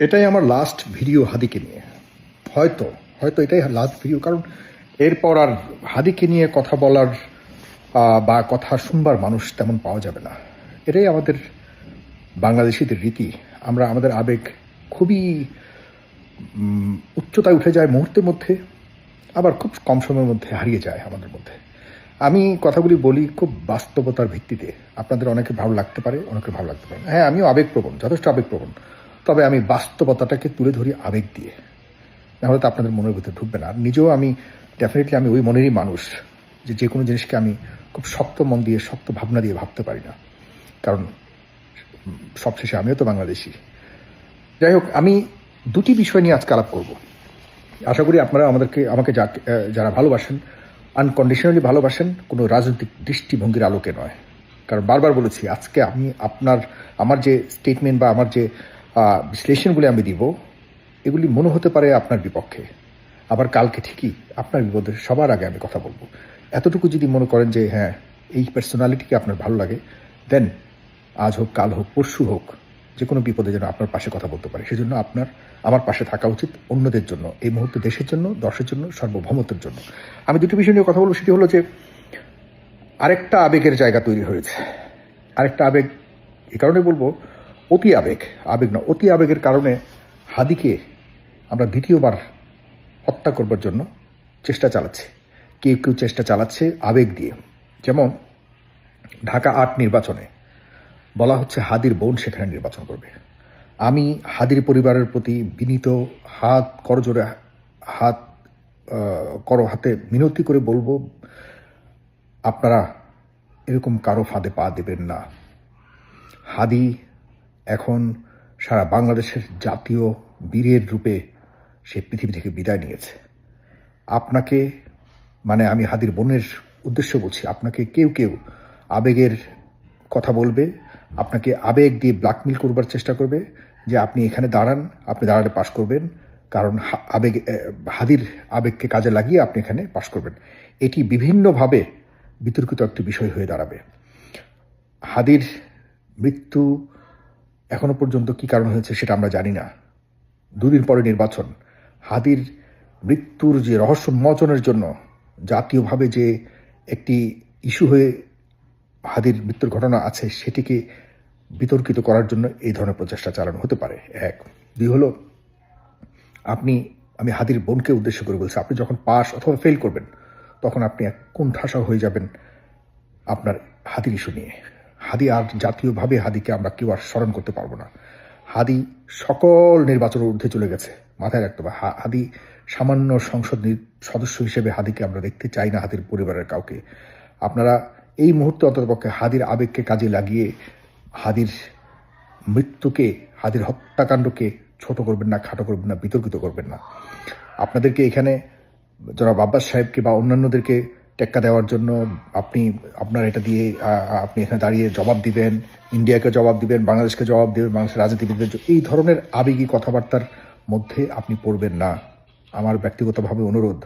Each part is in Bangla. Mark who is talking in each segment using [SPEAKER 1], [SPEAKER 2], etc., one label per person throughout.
[SPEAKER 1] এটাই আমার লাস্ট ভিডিও হাদিকে নিয়ে। হয়তো হয়তো এটাই লাস্ট ভিডিও কারণ এরপর আর হাদিকে নিয়ে কথা বলার বা কথা শুনবার মানুষ তেমন পাওয়া যাবে না। এটাই আমাদের বাংলাদেশিদের রীতি। আমরা, আমাদের আবেগ খুবই উচ্চতায় উঠে যায় মুহূর্তের মধ্যে, আবার খুব কম সময়ের মধ্যে হারিয়ে যায় আমাদের মধ্যে। আমি কথাগুলি বলি খুব বাস্তবতার ভিত্তিতে। আপনাদের অনেকে ভালো লাগতে পারে অনেকে ভালো লাগতে পারে হ্যাঁ আমিও আবেগপ্রবণ, যথেষ্ট আবেগপ্রবণ। তবে আমি বাস্তবতাটাকে তুলে ধরি আবেগ দিয়ে। নাহলে তো আপনাদের মনের ভিতরে ঢুকবে না। আর নিজেও আমি ডেফিনেটলি আমি ওই মনেরই মানুষ যে যে কোনো জিনিসকে আমি খুব শক্ত মন দিয়ে, শক্ত ভাবনা দিয়ে ভাবতে পারি না। কারণ সবশেষে আমিও তো বাংলাদেশি। যাই হোক, আমি দুটি বিষয় নিয়ে আজকে আলাপ করব। আশা করি আপনারা আমাদেরকে, আমাকে যারা ভালোবাসেন আনকন্ডিশনালি ভালোবাসেন, কোনো রাজনৈতিক দৃষ্টিভঙ্গির আলোকে নয়। কারণ বারবার বলেছি, আজকে আমি আপনার, আমার যে স্টেটমেন্ট বা আমার যে বিশ্লেষণগুলি আমি দিব, এগুলি মনে হতে পারে আপনার বিপক্ষে। আবার কালকে ঠিকই আপনার বিপদে সবার আগে আমি কথা বলব। এতটুকু যদি মনে করেন যে হ্যাঁ এই পার্সোনালিটিকে আপনার ভালো লাগে দেন আজ হোক, কাল হোক, পরশু হোক যে কোনো বিপদে যেন আপনার পাশে কথা বলতে পারে। সেজন্য আপনার, আমার পাশে থাকা উচিত অন্যদের জন্য, এই মুহূর্তে দেশের জন্য দশের জন্য, সার্বভৌমত্বের জন্য। আমি দুটি বিষয় নিয়ে কথা বলব, সেটি হলো যে, আরেকটা আবেগের জায়গা তৈরি হয়েছে। আরেকটা আবেগ এই কারণে বলব অতি আবেগ আবেগ না, অতি আবেগের কারণে হাদিকে আমরা দ্বিতীয়বার হত্যা করবার জন্য চেষ্টা চালাচ্ছে। কেউ কেউ চেষ্টা চালাচ্ছে আবেগ দিয়ে। যেমন ঢাকা আট নির্বাচনে বলা হচ্ছে হাদির বোন সেখানে নির্বাচন করবে। আমি হাদির পরিবারের প্রতি বিনীত হাত করজোরে হাত করো হাতে মিনতি করে বলব, আপনারা এরকম কারও ফাঁদে পা দেবেন না। হাদি এখন সারা বাংলাদেশের জাতীয় বীরের রূপে সে পৃথিবী থেকে বিদায় নিয়েছে। আপনাকে মানে আমি হাদির বোনের উদ্দেশ্য বলছি, আপনাকে কেউ কেউ আবেগের কথা বলবে, আপনাকে আবেগ দিয়ে ব্ল্যাকমেল করবার চেষ্টা করবে যে আপনি এখানে দাঁড়ান, আপনি দাঁড়ালে পাশ করবেন, কারণ আবেগ হাদির আবেগকে কাজে লাগিয়ে আপনি এখানে পাশ করবেন। এটি বিভিন্নভাবে বিতর্কিত একটি বিষয় হয়ে দাঁড়াবে। হাদির মৃত্যু এখনও পর্যন্ত কি কারণ হয়েছে সেটা আমরা জানি না। দুদিন পরে নির্বাচন। হাদির মৃত্যুর যে রহস্য উন্মোচনের জন্য জাতীয়ভাবে যে একটি ইস্যু হয়ে হাদির মৃত্যুর ঘটনা আছে, সেটিকে বিতর্কিত করার জন্য এই ধরনের প্রচেষ্টা চালানো হতে পারে। এক। দুই হলো, আপনি, আমি হাদির বোনকে উদ্দেশ্য করে বলছি, আপনি যখন পাস অথবা ফেল করবেন, তখন আপনি এক কোণঠাসা হয়ে যাবেন আপনার হাদির ইস্যু নিয়ে। হাদি আর জাতীয়ভাবে হাদিকে আমরা কেউ আর স্মরণ করতে পারব না। হাদি সকল নির্বাচনের ঊর্ধ্বে চলে গেছে। মাথায় রাখতে হবে হাদি সামান্য সংসদ সদস্য হিসেবে হাদিকে আমরা দেখতে চাই না হাদির পরিবারের কাউকে। আপনারা এই মুহূর্তে অন্ততপক্ষে হাদির আবেগকে কাজে লাগিয়ে হাদির মৃত্যুকে, হাদির হত্যাকাণ্ডকে ছোট করবেন না, খাটো করবেন না, বিতর্কিত করবেন না। আপনাদেরকে এখানে জনাব আব্বাস সাহেবকে বা অন্যান্যদেরকে টেক্কা দেওয়ার জন্য আপনি, আপনার এটা দিয়ে আপনি এখানে দাঁড়িয়ে জবাব দিবেন, ইন্ডিয়াকে জবাব দিবেন, বাংলাদেশকে জবাব দেবেন, বাংলাদেশের রাজনীতিবিদদের এই ধরনের আবেগী কথাবার্তার মধ্যে আপনি পড়বেন না। আমার ব্যক্তিগতভাবে অনুরোধ,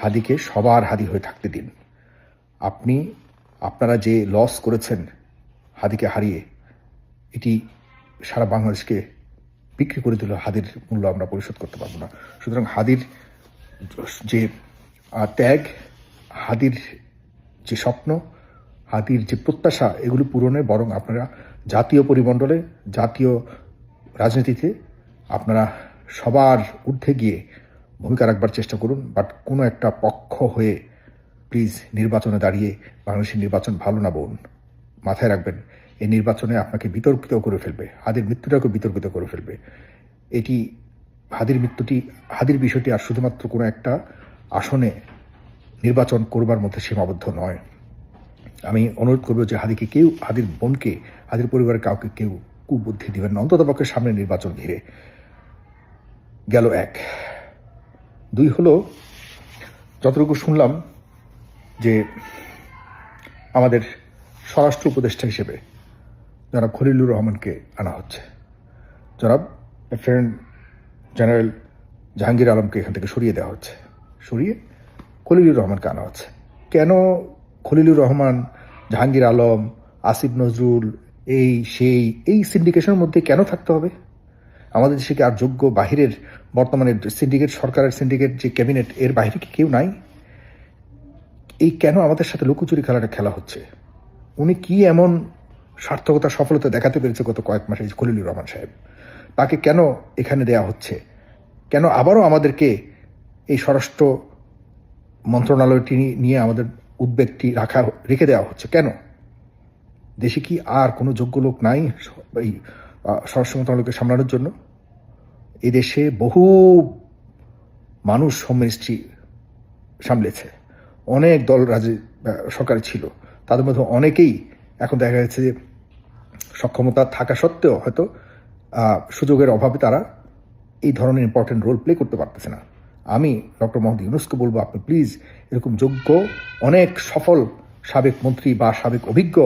[SPEAKER 1] হাদিকে সবার হাদি হয়ে থাকতে দিন। আপনি, আপনারা যে লস করেছেন হাদিকে হারিয়ে, এটি সারা বাংলাদেশকে বিক্রি করে দিল, হাদির মূল্য আমরা পরিশোধ করতে পারব না। সুতরাং হাদির যে ত্যাগ হাদির যে স্বপ্ন, হাদির যে প্রত্যাশা, এগুলো পূরণে বরং আপনারা জাতীয় পরিমণ্ডলে, জাতীয় রাজনীতিতে আপনারা সবার ঊর্ধ্বে গিয়ে ভূমিকা রাখবার চেষ্টা করুন। বাট কোনো একটা পক্ষ হয়ে প্লিজ নির্বাচনে দাঁড়িয়ে বাংলাদেশের নির্বাচন ভালো না বোন, মাথায় রাখবেন, এই নির্বাচনে আপনাকে বিতর্কিত করে ফেলবে, হাদির মৃত্যুটাকে বিতর্কিত করে ফেলবে। এটি হাদির মৃত্যুটি, হাদির বিষয়টি আর শুধুমাত্র কোনো একটা আসনে নির্বাচন করবার মধ্যে সীমাবদ্ধ নয়। আমি অনুরোধ করব যে হাদিকে কেউ, হাদির বোনকে, হাদির পরিবারের কাউকে কেউ কুবুদ্ধি দিবেন না। অন্তত পক্ষে সামনে নির্বাচন ঘিরে। গেল এক। দুই হলো, যতটুকু শুনলাম যে আমাদের স্বরাষ্ট্র উপদেষ্টা হিসেবে জনাব খলিলুর রহমানকে আনা হচ্ছে। জনাব লেফটেন্যান্ট জেনারেল জাহাঙ্গীর আলমকে এখান থেকে সরিয়ে দেওয়া হচ্ছে। সরিয়ে খলিলুর রহমানকে আনা হচ্ছে কেন খলিলুর রহমান, জাহাঙ্গীর আলম, আসিফ নজরুল, এই, সেই, এই সিন্ডিকেশনের মধ্যে কেন থাকতে হবে? আমাদের দেশে কি আর যোগ্য বাহিরের বর্তমানে সিন্ডিকেট, সরকারের সিন্ডিকেট, যে ক্যাবিনেট, এর বাইরে কি কেউ নাই? এই কেন আমাদের সাথে লুকোচুরি খেলাটা খেলা হচ্ছে? উনি কি এমন সার্থকতা, সফলতা দেখাতে পেরেছে গত কয়েক মাসে খলিলুর রহমান সাহেব? তাকে কেন এখানে দেয়া হচ্ছে? কেন আবারও আমাদেরকে এই স্বরাষ্ট্র মন্ত্রণালয়টি নিয়ে আমাদের উদ্বেগটি রাখা রেখে দেওয়া হচ্ছে। কেন? দেশে কি আর কোনো যোগ্য লোক নাই এই স্বরাষ্ট্র মন্ত্রণালয়কে সামলানোর জন্য? এই দেশে বহু মানুষ হোম মিনিস্ট্রি সামলেছে। অনেক দল রাজ্যে সরকারে ছিল। তাদের মধ্যে অনেকেই এখন দেখা যাচ্ছে যে সক্ষমতা থাকা সত্ত্বেও হয়তো সুযোগের অভাবে তারা এই ধরনের ইম্পর্টেন্ট রোল প্লে করতে পারতেছে না। আমি ডক্টর মোহাম্মদ ইউনুসকে বলব, আপনি প্লিজ এরকম যোগ্য, অনেক সফল সাবেক মন্ত্রী বা সাবেক অভিজ্ঞ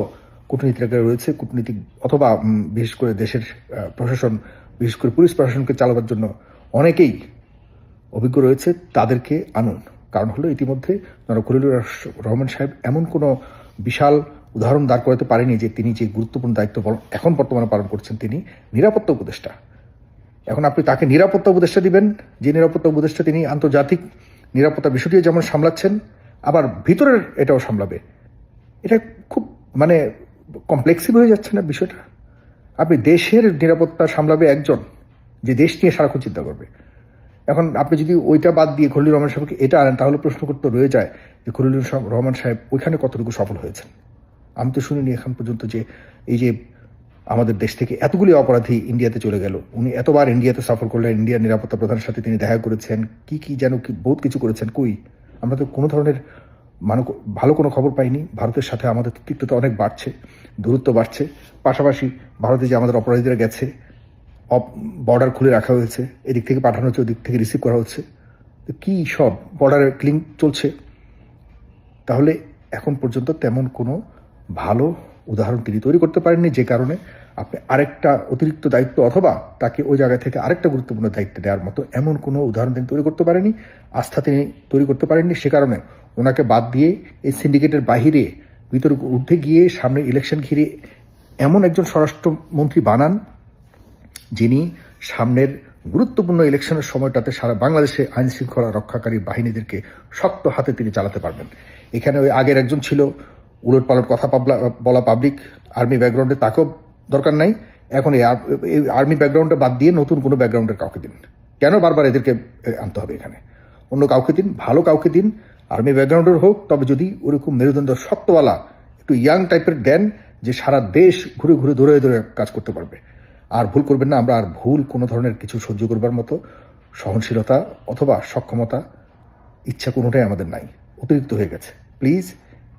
[SPEAKER 1] কূটনীতিকরা রয়েছে, কূটনীতিক অথবা বিশেষ করে দেশের প্রশাসন, বিশেষ করে পুলিশ প্রশাসনকে চালাবার জন্য অনেকেই অভিজ্ঞ রয়েছে, তাদেরকে আনুন। কারণ হলো ইতিমধ্যে জনাব রহমান সাহেব এমন কোনো বিশাল উদাহরণ দাঁড় করাতে পারেনি যে তিনি যে গুরুত্বপূর্ণ দায়িত্ব এখন বর্তমানে পালন করছেন তিনি নিরাপত্তা উপদেষ্টা। এখন আপনি তাকে নিরাপত্তা উপদেষ্টা দিবেন। যে নিরাপত্তা উপদেষ্টা তিনি আন্তর্জাতিক নিরাপত্তা বিষয়টিও যেমন সামলাচ্ছেন, আবার ভিতরের এটাও সামলাবে। এটা খুব মানে কমপ্লেক্সিভ হয়ে যাচ্ছে না বিষয়টা? আপনি দেশের নিরাপত্তা সামলাবে একজন যে দেশ নিয়ে সারাক্ষণ চিন্তা করবে। এখন আপনি যদি ওইটা বাদ দিয়ে খলিল রহমান সাহেবকে এটা আনেন, তাহলে প্রশ্ন করতে রয়ে যায় যে খলিল রহমান সাহেব ওইখানে কতটুকু সফল হয়েছেন। আমি তো শুনিনি এখন পর্যন্ত যে এই যে আমাদের দেশ থেকে এতগুলি অপরাধী ইন্ডিয়াতে চলে গেল। উনি এতবার ইন্ডিয়াতে সফর করলেন, ইন্ডিয়ার নিরাপত্তা প্রধানের সাথে তিনি দেখা করেছেন। কি কি যেন কি বহুত কিছু করেছেন, কই? আমরা তো কোনো ধরনের মানব, ভালো কোনো খবর পাইনি। ভারতের সাথে আমাদের তিক্ততা অনেক বাড়ছে, দূরত্ব বাড়ছে। পাশাপাশি ভারতে যে আমাদের অপরাধীরা গেছে বর্ডার খুলে রাখা হয়েছে, এদিক থেকে পাঠানো হচ্ছে, ওদিক থেকে রিসিভ করা হচ্ছে। তো কী সব বর্ডারের ক্লিন চলছে? তাহলে এখন পর্যন্ত তেমন কোনো ভালো উদাহরণ তিনি তৈরি করতে পারেননি, যে কারণে আপনি আরেকটা অতিরিক্ত দায়িত্ব অথবা তাকে ওই জায়গা থেকে আরেকটা গুরুত্বপূর্ণ দায়িত্ব দেওয়ার মতো এমন কোনো উদাহরণ তিনি তৈরি করতে পারেনি আস্থা তিনি তৈরি করতে পারেননি, সে কারণে ওনাকে বাদ দিয়ে এই সিন্ডিকেটের বাহিরে ভিতরে উঠে গিয়ে সামনে ইলেকশন ঘিরে এমন একজন স্বরাষ্ট্রমন্ত্রী বানান যিনি সামনের গুরুত্বপূর্ণ ইলেকশনের সময়টাতে সারা বাংলাদেশে আইন শৃঙ্খলা রক্ষাকারী বাহিনীদেরকে শক্ত হাতে তিনি চালাতে পারবেন। এখানে ওই আগের একজন ছিল উলট পালট কথা বলা পাবলিক আর্মি ব্যাকগ্রাউন্ডে তাকেও দরকার নাই। এখন এই আর্মি ব্যাকগ্রাউন্ডে বাদ দিয়ে নতুন কোনো ব্যাকগ্রাউন্ডের কাউকে দিন। কেন বারবার এদেরকে আনতে হবে এখানে? অন্য কাউকে দিন, ভালো কাউকে দিন আর্মি ব্যাকগ্রাউন্ডের হোক, তবে যদি ওরকম মেরুদণ্ড শক্তওয়ালা একটু ইয়াং টাইপের দেন, যে সারা দেশ ঘুরে ঘুরে ধরে ধরে কাজ করতে পারবে। আর ভুল করবেন না, আমরা আর ভুল কোনো ধরনের কিছু সহ্য করবার মতো সহনশীলতা অথবা সক্ষমতা, ইচ্ছা কোনোটাই আমাদের নাই। অতিরিক্ত হয়ে গেছে। প্লিজ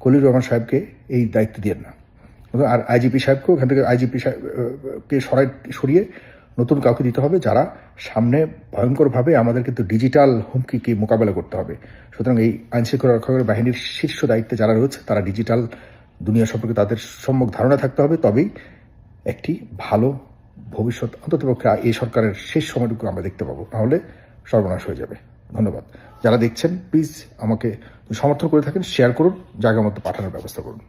[SPEAKER 1] খলিল রহমান সাহেবকে এই দায়িত্ব দিয়েন না। আর আইজিপি সাহেবকেও এখান থেকে আইজিপি সাহেবকে সরাই, সরিয়ে নতুন কাউকে দিতে হবে যারা সামনে ভয়ঙ্করভাবে আমাদের কিন্তু ডিজিটাল হুমকিকে মোকাবেলা করতে হবে। সুতরাং এই আইনশৃঙ্খলা রক্ষাকারী বাহিনীর শীর্ষ দায়িত্বে যারা রয়েছে, তারা ডিজিটাল দুনিয়া সম্পর্কে তাদের সম্যক ধারণা থাকতে হবে। তবেই একটি ভালো ভবিষ্যৎ অন্ততপক্ষে এই সরকারের শেষ সময়টুকু আমরা দেখতে পাবো। নাহলে সর্বনাশ হয়ে যাবে। ধন্যবাদ। যারা দেখছেন প্লিজ আমাকে সমর্থন করে থাকেন শেয়ার করুন জায়গা মতো পাঠানোর ব্যবস্থা করুন।